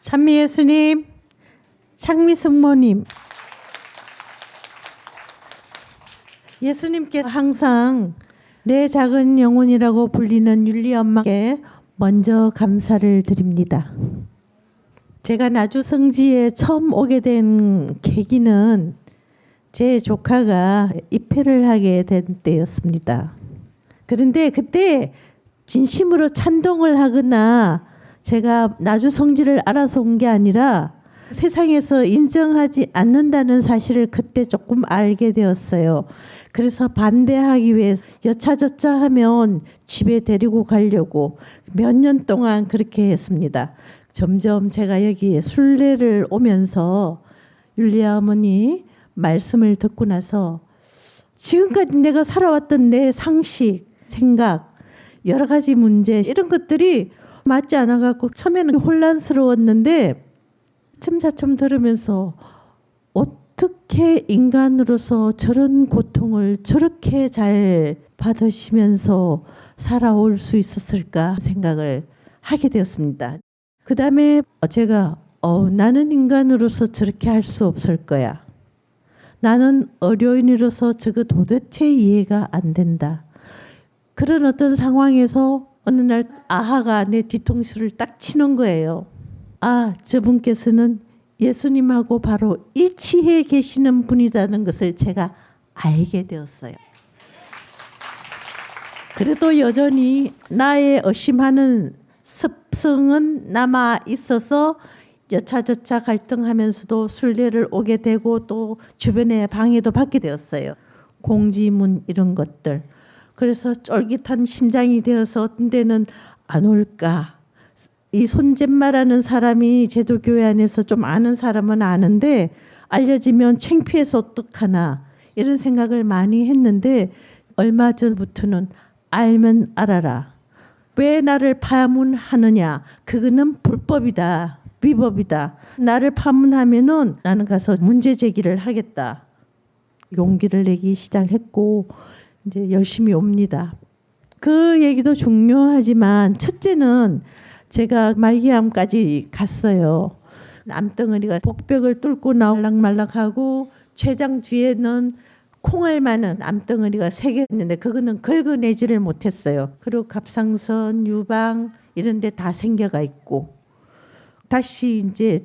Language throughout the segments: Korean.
찬미 예수님, 창미 성모님. 예수님께서 항상 내 작은 영혼이라고 불리는 율리 엄마께 먼저 감사를 드립니다. 제가 나주 성지에 처음 오게 된 계기는 제 조카가 입회를 하게 된 때였습니다. 그런데 그때 진심으로 찬동을 하거나 제가 나주 성지를 알아서 온 게 아니라 세상에서 인정하지 않는다는 사실을 그때 조금 알게 되었어요. 그래서 반대하기 위해서 여차저차 하면 집에 데리고 가려고 몇 년 동안 그렇게 했습니다. 점점 제가 여기 순례를 오면서 율리아 어머니 말씀을 듣고 나서 지금까지 내가 살아왔던 내 상식, 생각, 여러 가지 문제 이런 것들이 맞지 않아 갖고 처음에는 혼란스러웠는데 첨차첨 들으면서 어떻게 인간으로서 저런 고통을 저렇게 잘 받으시면서 살아올 수 있었을까 생각을 하게 되었습니다. 그 다음에 제가 어, 나는 인간으로서 저렇게 할 수 없을 거야. 나는 어려인으로서 저거 도대체 이해가 안 된다. 그런 어떤 상황에서 어느 날 아하가 내 뒤통수를 딱 치는 거예요. 아, 저분께서는 예수님하고 바로 일치해 계시는 분이라는 것을 제가 알게 되었어요. 그래도 여전히 나의 의심하는 습성은 남아 있어서 여차저차 갈등하면서도 순례를 오게 되고 또 주변에 방해도 받게 되었어요. 공지문 이런 것들. 그래서 쫄깃한 심장이 되어서 어떤 때는 안 올까. 이 손잼마라는 사람이 제도교회 안에서 좀 아는 사람은 아는데 알려지면 창피해서 어떡하나 이런 생각을 많이 했는데 얼마 전부터는 알면 알아라. 왜 나를 파문하느냐? 그거는 불법이다. 위법이다. 나를 파문하면은 나는 가서 문제 제기를 하겠다. 용기를 내기 시작했고 이제 열심히 옵니다. 그 얘기도 중요하지만 첫째는 제가 말기암까지 갔어요. 암덩어리가 복벽을 뚫고 나올락말락하고 췌장 뒤에는 콩알 많은 암덩어리가 세 개 있는데 그거는 긁어내지를 못했어요. 그리고 갑상선, 유방 이런 데 다 생겨가 있고 다시 이제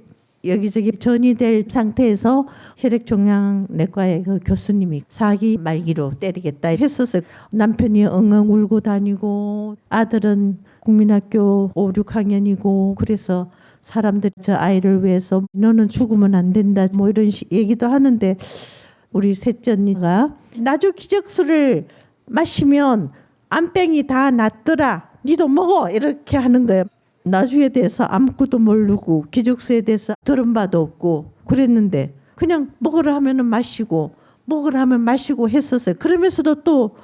여기저기 전이 될 상태에서 혈액종양내과의 그 교수님이 사기 말기로 때리겠다 했었어요. 남편이 엉엉 울고 다니고 아들은 국민학교 5, 6학년이고 그래서 사람들이 저 아이를 위해서 너는 죽으면 안 된다 뭐 이런 시- 얘기도 하는데 우리 셋째 언니가 나주 기적수를 마시면 암병이 다 낫더라. 니도 먹어 이렇게 하는 거예요. 나주에 대해서 아무것도 모르고 기적수에 대해서 들은 바도 없고 그랬는데 그냥 먹으라 하면은 마시고 먹으라 하면 마시고 했었어요. 그러면서도 또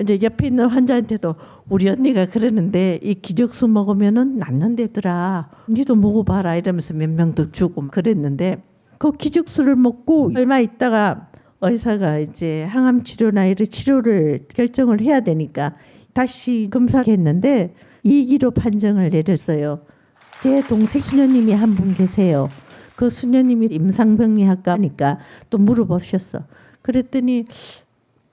이제 옆에 있는 환자한테도 우리 언니가 그러는데 이 기적수 먹으면은 낫는데더라. 니도 먹어봐라 이러면서 몇 명도 주고 그랬는데 그 기적수를 먹고 얼마 있다가 의사가 이제 항암 치료나 이런 치료를 결정을 해야 되니까 다시 검사를 했는데 2기로 판정을 내렸어요. 제 동생 수녀님이 한 분 계세요. 그 수녀님이 임상병리학과니까 또 물어보셨어. 그랬더니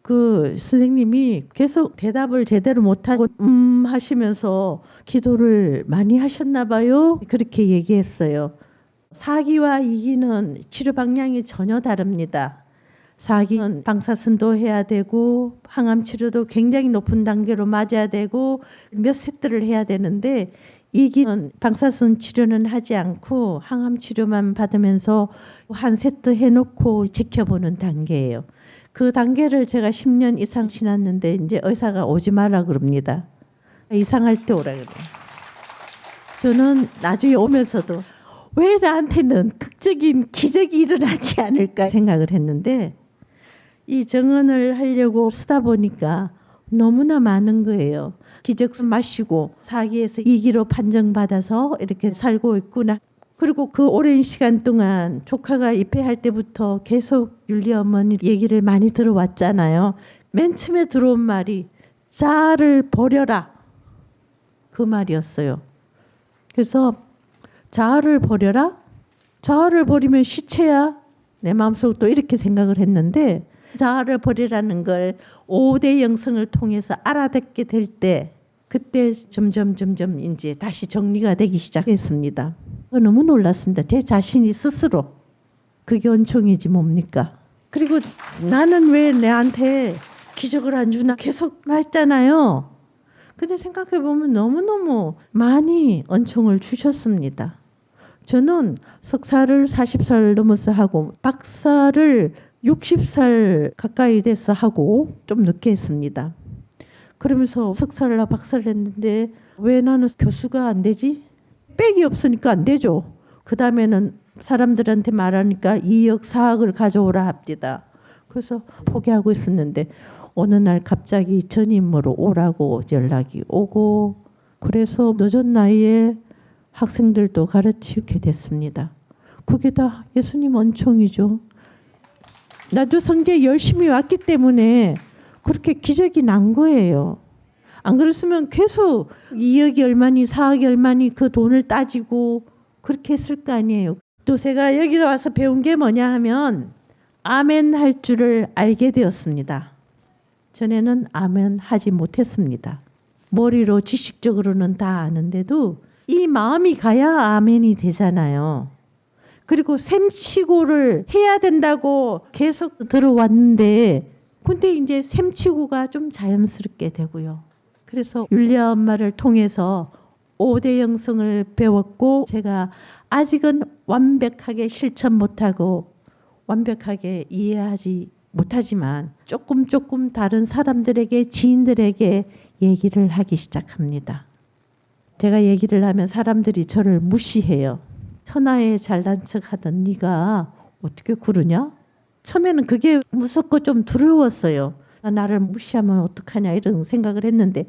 그 선생님이 계속 대답을 제대로 못하고 음 하시면서 기도를 많이 하셨나 봐요. 그렇게 얘기했어요. 4기와 2기는 치료 방향이 전혀 다릅니다. 4기는 방사선도 해야 되고 항암 치료도 굉장히 높은 단계로 맞아야 되고 몇 세트를 해야 되는데 2기는 방사선 치료는 하지 않고 항암 치료만 받으면서 한 세트 해놓고 지켜보는 단계예요. 그 단계를 제가 10년 이상 지났는데 이제 의사가 오지 마라 그럽니다. 이상할 때 오라 그래요. 저는 나중에 오면서도 왜 나한테는 극적인 기적이 일어나지 않을까 생각을 했는데 이 정언을 하려고 쓰다 보니까 너무나 많은 거예요. 기적수 마시고 사기에서 이기로 판정받아서 이렇게 살고 있구나. 그리고 그 오랜 시간 동안 조카가 입회할 때부터 계속 율리 어머니 얘기를 많이 들어왔잖아요. 맨 처음에 들어온 말이 자를 버려라. 그 말이었어요. 그래서 자아를 버려라? 자아를 버리면 시체야? 내 마음속으로 또 이렇게 생각을 했는데 자아를 버리라는 걸 5대 영성을 통해서 알아듣게 될 때 그때 점점 점점 이제 다시 정리가 되기 시작했습니다. 너무 놀랐습니다. 제 자신이 스스로 그게 은총이지 뭡니까? 그리고 나는 왜 내한테 기적을 안 주나 계속 말했잖아요. 근데 생각해 보면 너무너무 많이 은총을 주셨습니다. 저는 석사를 40살 넘어서 하고 박사를 60살 가까이 돼서 하고 좀 늦게 했습니다. 그러면서 석사를 박사를 했는데 왜 나는 교수가 안 되지? 백이 없으니까 안 되죠. 그 다음에는 사람들한테 말하니까 2억 4억을 가져오라 합니다. 그래서 포기하고 있었는데 어느 날 갑자기 전임으로 오라고 연락이 오고 그래서 늦은 나이에 학생들도 가르치게 됐습니다. 그게 다 예수님恩총이죠. 나도 성계 열심히 왔기 때문에 그렇게 기적이 난 거예요. 안 그랬으면 계속 2억이 얼마니 4억이 얼마니 그 돈을 따지고 그렇게 했을 거 아니에요. 또 제가 여기 와서 배운 게 뭐냐 하면 아멘 할 줄을 알게 되었습니다. 전에는 아멘 하지 못했습니다. 머리로 지식적으로는 다 아는데도 이 마음이 가야 아멘이 되잖아요. 그리고 셈치고를 해야 된다고 계속 들어왔는데 근데 이제 셈치고가 좀 자연스럽게 되고요. 그래서 율리아 엄마를 통해서 5대 영성을 배웠고 제가 아직은 완벽하게 실천 못하고 완벽하게 이해하지 못하지만 조금 조금 다른 사람들에게 지인들에게 얘기를 하기 시작합니다. 제가 얘기를 하면 사람들이 저를 무시해요. 천하에 잘난 척하던 네가 어떻게 그러냐? 처음에는 그게 무섭고 좀 두려웠어요. 아, 나를 무시하면 어떡하냐 이런 생각을 했는데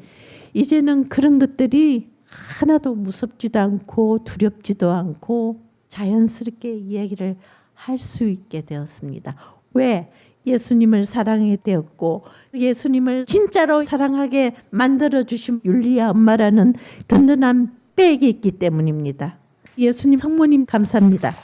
이제는 그런 것들이 하나도 무섭지도 않고 두렵지도 않고 자연스럽게 이야기를 할 수 있게 되었습니다. 왜? 예수님을 사랑하게 되었고 예수님을 진짜로 사랑하게 만들어 주신 율리아 엄마라는 든든한 백이 있기 때문입니다. 예수님 성모님 감사합니다.